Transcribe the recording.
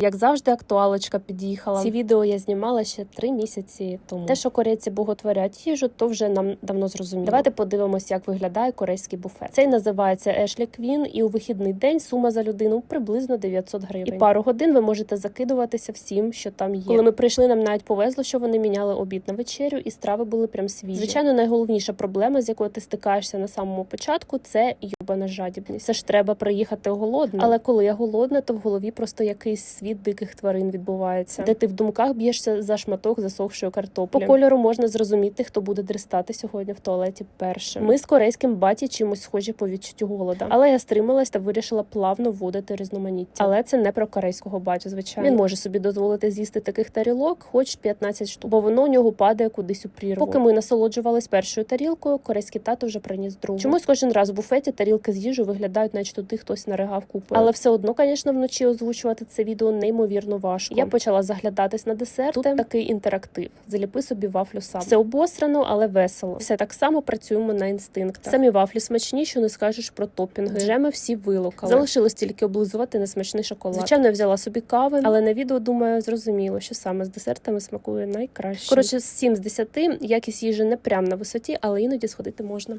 Як завжди, актуалочка під'їхала. Ці відео я знімала ще три місяці тому. Те, що корейці боготворять їжу, то вже нам давно зрозуміло. Давайте подивимося, як виглядає корейський буфет. Цей називається Ешлі Квін, і у вихідний день сума за людину приблизно 900 гривень. І пару годин ви можете закидуватися всім, що там є. Коли ми прийшли, нам навіть повезло, що вони міняли обід на вечерю, і страви були прям свіжі. Звичайно, найголовніша проблема, з якою ти стикаєшся на самому початку, це юбана жадібність. Це ж треба приїхати голодним. Але коли я голодна, то в голові просто якийсь світ диких тварин відбувається, де ти в думках б'єшся за шматок засохшої картоплі. По кольору можна зрозуміти, хто буде дристати сьогодні в туалеті першим. Ми з корейським баті чимось схожі по відчуттю голода. Але я стрималась та вирішила плавно вводити різноманіття. Але це не про корейського батю, звичайно. Він може собі дозволити з'їсти таких тарілок, хоч 15 штук, бо воно у нього падає кудись у прірву. Поки ми насолоджувались першою тарілкою, корейський тато вже приніс другу. Чомусь кожен раз в буфеті тарілки з їжею виглядають, наче туди хтось наригав купою. Але все одно, звісно, вночі озвучувати це відео неймовірно важко. Я почала заглядатись на десерт. Тут такий інтерактив. Заліпи собі вафлю сам. Все обосрано, але весело. Все так само працюємо на інстинктах. Самі вафлі смачні, що не скажеш про топінги. Джеми всі вилокали. Залишилось тільки облизувати несмачний шоколад. Звичайно, я взяла собі кави, але на відео думаю, зрозуміло, що саме з десертами смакує найкраще. Коротше, з 7 з 10 якість їжі не прям на висоті, але іноді сходити можна.